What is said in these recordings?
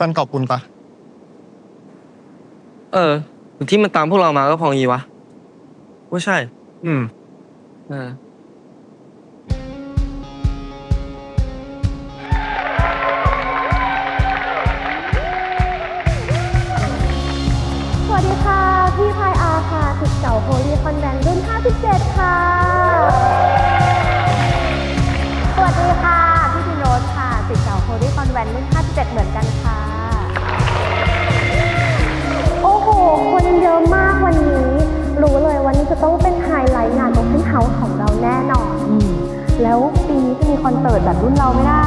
แฟนเก่าปุณปะเออ ที่มันตามพวกเรามาก็พองี้วะว่าใช่ อืม เออ สวัสดีค่ะ พี่พายอาค่ะสิทธิ์เก่าโฮลีคอนแวนรุ่น 57 ค่ะ สวัสดีค่ะ พี่พีโนตค่ะสิทธิ์เก่าโฮลีคอนแวนรุ่น 57 เหมือนกันค่ะ คนเยอะมากวันนี้ รู้เลยวันนี้จะต้องเป็นไฮไลท์งานโอเพนเฮาส์ของเราแน่นอนแล้วปีนี้จะมีคอนเสิร์ตแบบรุ่นเราไหมนะ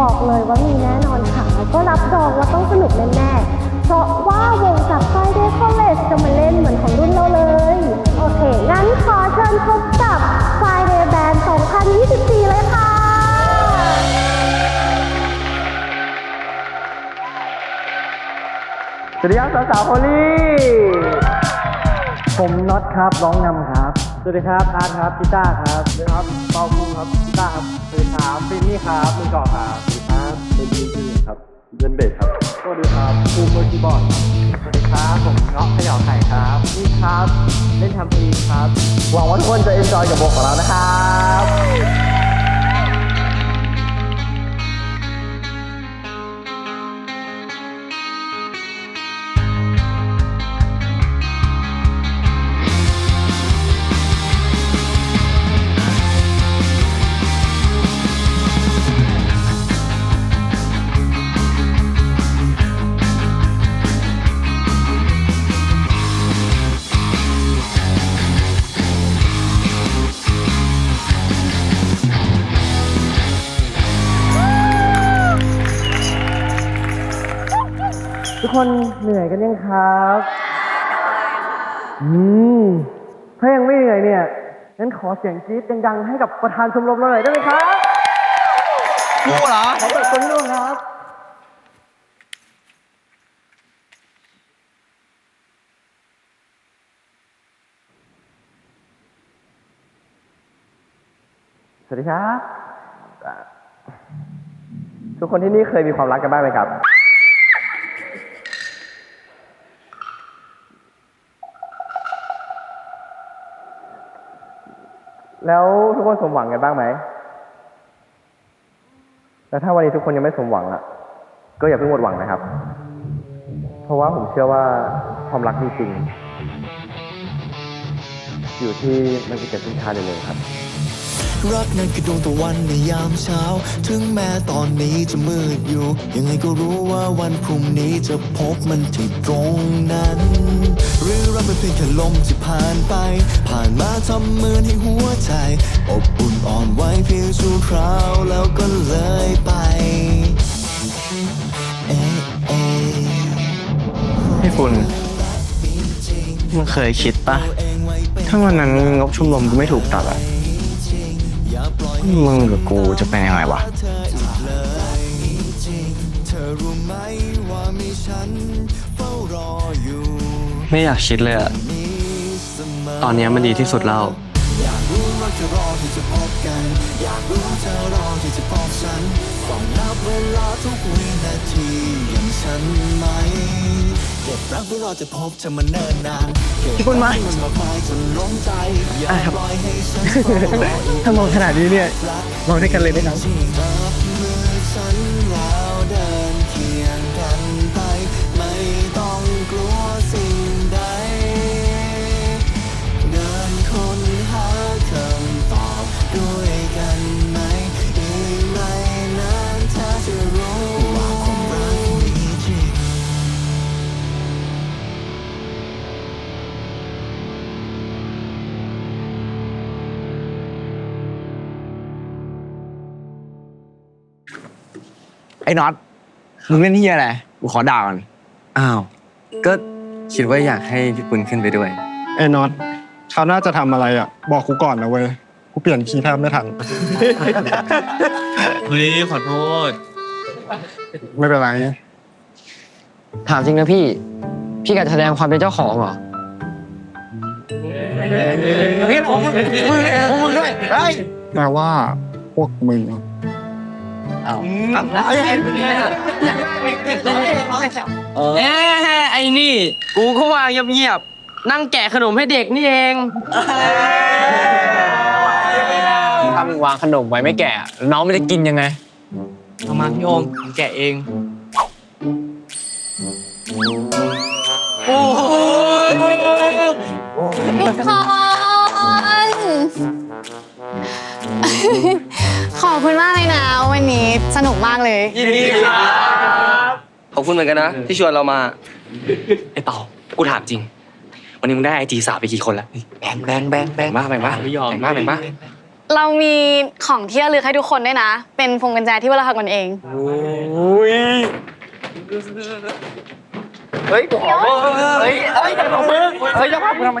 บอกเลยว่ามีแน่นอนค่ะแล้วก็รับรองว่าต้องสนุกแน่ๆ เพราะว่าวงจาก Friday College จะมาเล่นเหมือนของรุ่นเราเลย โอเค งั้นขอเชิญพบกับ Friday Band 2024 เลยค่ะ สวัสดีครับสาวๆโฮลี่ผมน็อตครับร้องนำครับ สวัสดีครับอาร์ตครับกีตาร์ครับสวัสดีครับเปาคุงครับกีตาร์ครับสวัสดีครับฟินนี่ครับมือกลองครับสวัสดีครับเป็นดีดีครับเล่นเบสครับสวัสดีครับภูมิมือคีย์บอร์ดครับสวัสดีครับผมเงาะขยอไข่ครับนี่ครับ เล่นทำเพลงครับหวังว่าทุกคนจะเอนจอยกับวงของเรานะครับ คนเหนื่อยกันยังครับ อืม ถ้ายังไม่เหนื่อยเนี่ย งั้นขอเสียงกรี๊ดดังๆ ให้กับประธานชมรมเราหน่อยได้ไหมครับกูเหรอ ขอแบบคนด้วยครับ สวัสดีครับอ่าทุกคนที่นี่เคยมีความรักกันบ้างไหมครับ แล้วทุกคนสมหวังกันบ้างไหม แล้วถ้าวันนี้ทุกคนยังไม่สมหวังอะ ก็อย่าเพิ่งหมดหวังนะครับ เพราะว่าผมเชื่อว่าความรักมีจริง อยู่ที่มันจะเกิดขึ้นช้าเลยเลยครับ รักนั้นคือดวงตะวันในยามเช้า ถึงแม้ตอนนี้จะมืดอยู่ ยังไงก็รู้ว่าวันพรุ่งนี้จะพบมันที่ตรงนั้นหรือ เราเป็นเพียงแค่ลมที่ผ่านไป ผ่านมาทำเหมือนให้หัวใจ อบอุ่นอ่อนไหวเพียงชั่วคราวแล้วก็เลยไปเอ๊ะเอ๊ะพี่ฝุ่นมึงเคยคิดปะถ้าวันนั้นงบชุมรมกูไม่ถูกตัดอะมึงกับกูจะเป็นยังไงวะเธออีกเลยจริงเธอรู้ไหมว่ามีฉันเฝ้ารออยู่ ไม่อยากคิดเลยอะตอนเนี้ยมันดีที่สุดแล้ว อยากรู้ว่าเธอรอที่จะพบกัน อยากรู้เธอรอที่จะพบฉันต้องนับเวลาทุกวินาทีอย่างฉันไหม เก็บรักเพื่อรอจะพบเธอมาเนิ่นนานเก็บพี่ปุ้นมารักมันมากมายจนล้นใจ อย่าอะครับปล่อยให้ฉันเฝ้ารออีกถ้ามองขนาดนี้เนี่ย มองด้วยกันเลยได้ครับ ที่รับมื ไอ้น็อตมึงเล่นที่อะไรกูขอด่าก่อนอ้าว ก็คิดว่าอยากให้พี่ปุณขึ้นไปด้วย ไอ้น็อตคราวหน้าจะทำอะไรอะ บอกกูก่อนนะเว้ย กูเปลี่ยนคีย์แทบไม่ทัน เฮ้ยขอโทษ ไม่เป็นไร ถามจริงนะพี่ พี่กะแสดงความเป็นเจ้าของเหรอ เฮ้ยผมมึงมึงด้วยเฮ้ยแปลว่าพวกมึง เอ๊ะไอ้นี่ กูก็ว่าเงียบๆนั่งแกะขนมให้เด็กนี่เองถ้ามึงวางขนมไว้ไม่แก่น้องไม่ได้กินยังไงเอามาพี่โอมผมแกะเอง โอ้โหทุกคน ขอบคุณมากเลยนะ วันนี้สนุกมากเลย ยินดีครับขอบคุณเหมือนกันนะ ที่ชวนเรามาไอ้เป่ากูถามจริง วันนี้มึงได้ไอจีสาวไปกี่คนแล้วแบ่งแบ่งแบ่งแบ่งบ้าแบ่งบ้าไม่ยอมแบ่งบ้าแบ่งบ้าเรามีของที่ระลึกให้ทุกคนด้วยนะ เป็นพวงกุญแจที่ว่าเราทำกันเองเฮ้ยบอกเฮ้ยเฮ้ยของมึงเฮ้ยจะพากูทำไม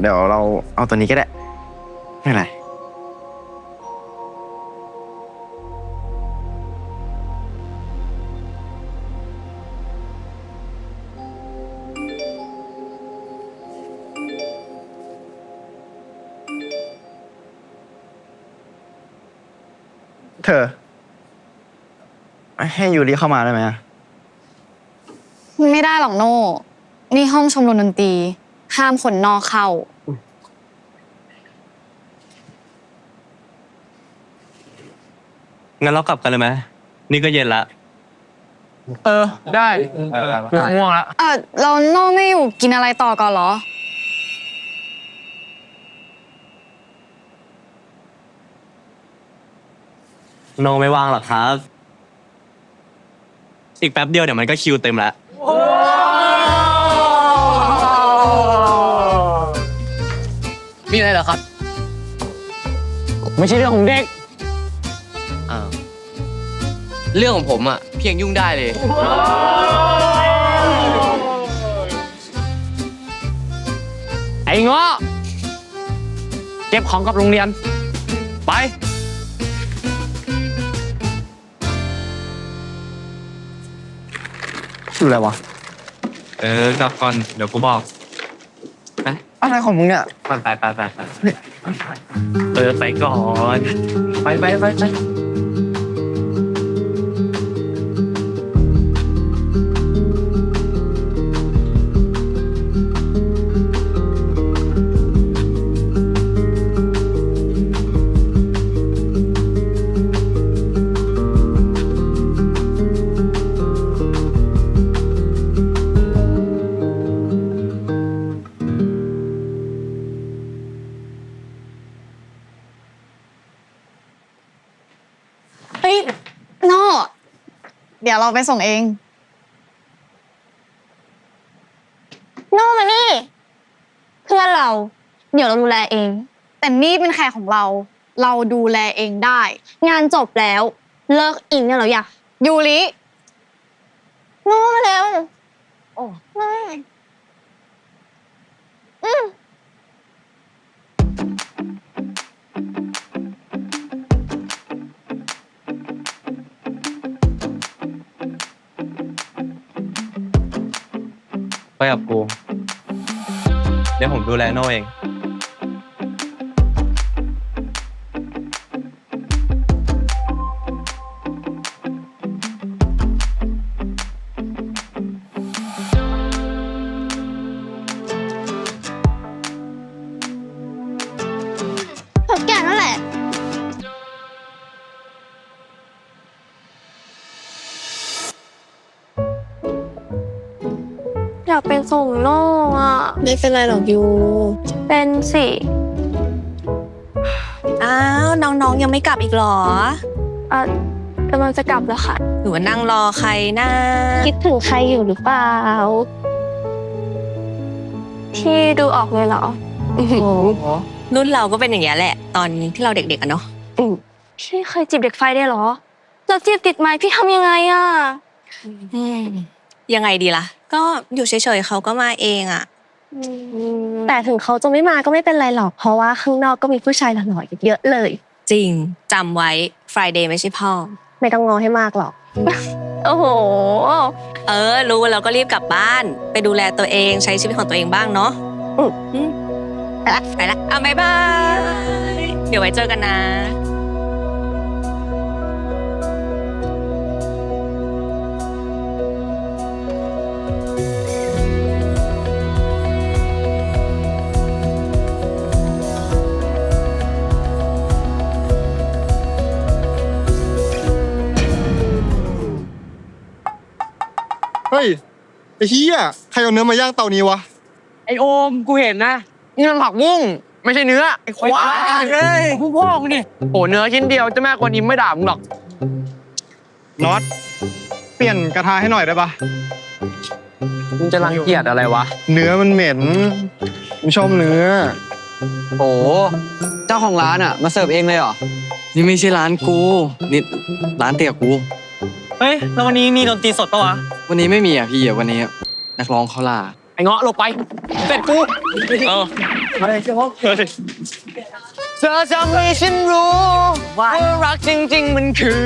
เดี๋ยวเราเอาตัวนี้ก็ได้ ไม่เป็นไร เธอ ให้ยูริเข้ามาได้ไหมอะ ไม่ได้หรอกโน่ นี่ห้องชมรมดนตรี ห้ามคนนอกเข้า งั้นเรากลับกันเลยไหมนี่ก็เย็นละ เออ ได้ง่วงละ เออเราโน่ไม่อยู่กินอะไรต่อก่อนเหรอ โนไม่ว่างหรอกครับ อีกแป๊บเดียวเดี๋ยวมันก็คิวเต็มแล้ว มีอะไรเหรอครับ ไม่ใช่เรื่องของเด็ก อ้าวเรื่องของผมอะเพียงยุ่งได้เลย ไอ้เงาะเก็บของกับโรงเรียน ไปคืออะไรวะ เออกลับก่อน เดี๋ยวกูบอก อะไรของมึงเนี่ยไปไปไปไปไปเออไปก่อน ไปไปไปไป เดี๋ยวเราไปส่งเอง โน่มานี่ เพื่อนเรา เดี๋ยวเราดูแลเอง แต่นี่เป็นแขกของเรา เราดูแลเองได้ งานจบแล้ว เลิกอินเนี่ยเหรออยากยูริโน่มาเร็วโอ้ ไม่อืม ไปกับกู เดี๋ยวผมดูแลโน่เอง อยากเป็นส่งโน่อะ ไม่เป็นไรหรอกยู เป็นสิ อ้าว น้องๆ ยังไม่กลับอีกเหรอ อะกำลังจะกลับแล้วค่ะหรือว่านั่งรอใครนะคิดถึงใครอยู่หรือเปล่า พี่ดูออกเลยเหรอ โอ้โหรุ่นเราก็เป็นอย่างเงี้ยแหละ ตอนที่เราเด็กๆอะเนาะพี่เคยจีบเด็กไฟได้เหรอเราจีบติดไหมพี่ทำยังไงอะยังไงดีล่ะ ก็อยู่เฉยๆเขาก็มาเองอะแต่ถึงเขาจะไม่มาก็ไม่เป็นไรหรอก เพราะว่าข้างนอกก็มีผู้ชายหล่อๆอีกเยอะเลย จริงจำไว้ Friday ไม่ใช่พ่อ ไม่ต้องงอให้มากหรอก โอ้โห เออ รู้แล้วก็รีบกลับบ้าน ไปดูแลตัวเองใช้ชีวิตของตัวเองบ้างเนาะอืมอืมไปละไปละอะบ๊ายบาย เดี๋ยวไว้เจอกันนะ เฮ้ยไอ้เหี้ยใครเอาเนื้อมาย่างเตานี้วะ ไอโอมกูเห็นนะนี่มันผักบุ้งไม่ใช่เนื้อไอ้ควายเฮ้ยผู้พ่อมึงนี่โอ้เนื้อชิ้นเดียวเจ้าแม่กวนอิมไม่ด่ามึงหรอกน็อตเปลี่ยนกระทะให้หน่อยได้ปะมึงจะรังเกียจอะไรวะเนื้อมันเหม็นไม่ชอบเนื้อ โอ้เจ้าของร้านอะ มาเสิร์ฟเองเลยเหรอนี่ไม่ใช่ร้านกูนี่ร้านเตี๋ยกู เฮ้ย แล้ววันนี้มีดนตรีสดปะวะ วันนี้ไม่มีอะพี่อะวันนี้นักร้องเขาลาไอ้เงาะหลบไป เสร็จกูเออเธอทำให้ฉันรู้ว่ารักจริง ๆ มันคือ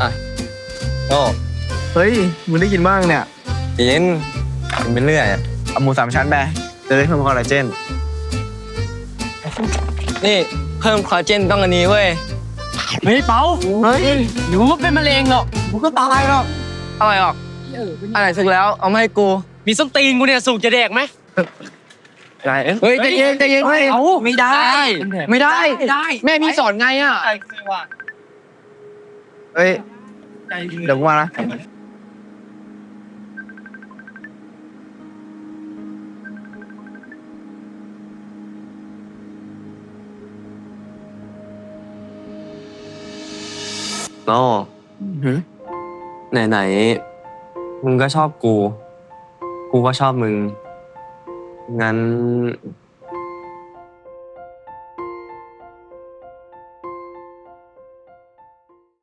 อะไรโอ้เฮ้ยมึงได้กินบ้างเนี่ยกินกินไปเรื่อยอะเอาหมูสามชั้นไป จะได้เพิ่มคอลลาเจน นี่เพิ่มคอลลาเจนต้องอันนี้เว้ย เฮ้ยเปาเฮ้ยเดี๋ยวมึงก็เป็นมะเร็งหรอกมึงก็ตายหรอกอะไรออกอะไรสึกแล้ว เอามาให้กูมีส้นตีนกูเนี่ยสูงจะแดกไหมอะไรเฮ้ยใจเย็นใจเย็นเฮ้ยเอาไม่ได้ไม่ได้ ไม่ได้ แม่พี่สอนไงอะเฮ้ยเดี๋ยวกูมานะ โน่ไหนไหนๆ มึงก็ชอบกู กูก็ชอบมึง งั้น